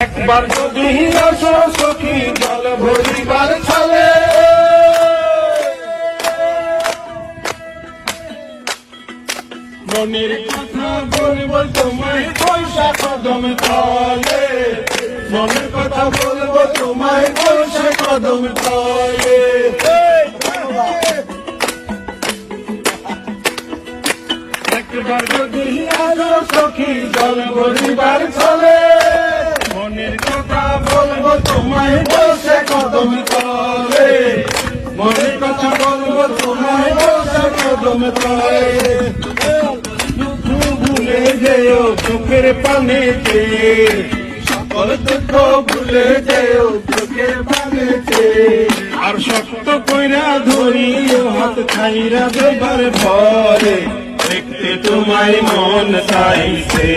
একবার যদি আসো সখী, জল ভরিবার ছলে। মনের কথা বলব তোমায় পয়সা কদম তলে। মনের কথা বলব তোমায় পয়সা কদম তলে। একবার যদি সখী, জল ভরিবার ছলে। মনের কথা বলব, তোমায় বসে কদম তলে। দুঃখ ভুলে যেও চোখের পানেতে। সকল দুঃখ ভুলে যেও চোখের পানেতে। আর শক্ত কইরা ধরিও, হাত খাইরা দেবার পরে দেখতে তোমায় মন চাইছে।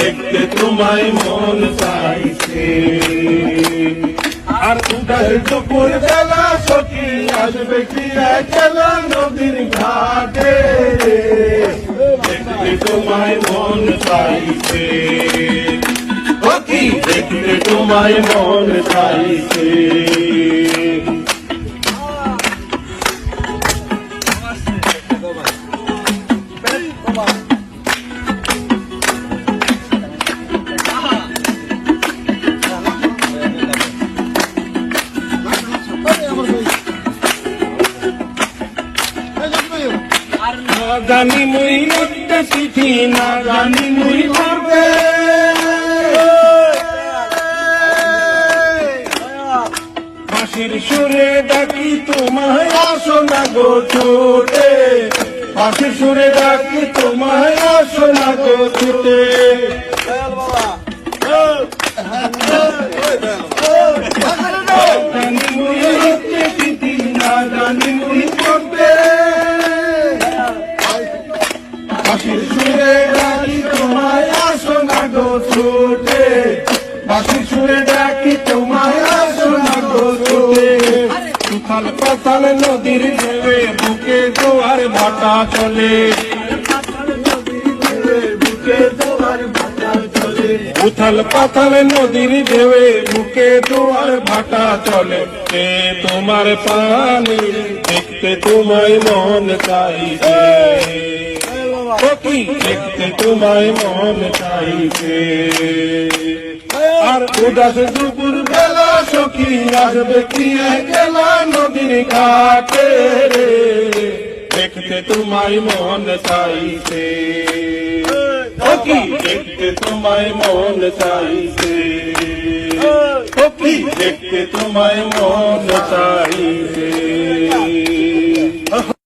দেখতে তোমায় মন চাইছে। আর উদার দুপুর বেলা সখী আসবে কি একলা নদীর ঘাটে? দেখতে তোমায় মন চাইছে। সখী, দেখতে তোমায় মন চাইছে। জানি মুই লিখতে চিঠি না জানি মুই ভাবে হাসির সুরে ডাকি তোমায় আসো না গো ছুটে। হাসির সুরে ডাকি তোমায় আসো না গো ছুটে। নদীর ঢেবে বুকে জোয়ার ভাটা চলে। উথাল পাথাল নদীর ঢেবে বুকে জোয়ার ভাটা চলে। কে তোমার পানি, দেখতে তোমায় মন চাইছে সখী। দেখতে তোমায় মন চাইছে আর উদাস দুপুর বেলা সখী আসবে কি গেলা নদীর ঘাটে রে? দেখতে তোমায় মন চাইছে সখী দেখতে তোমায় মন চাইছে সখী দেখতে তোমায় মন চাইছে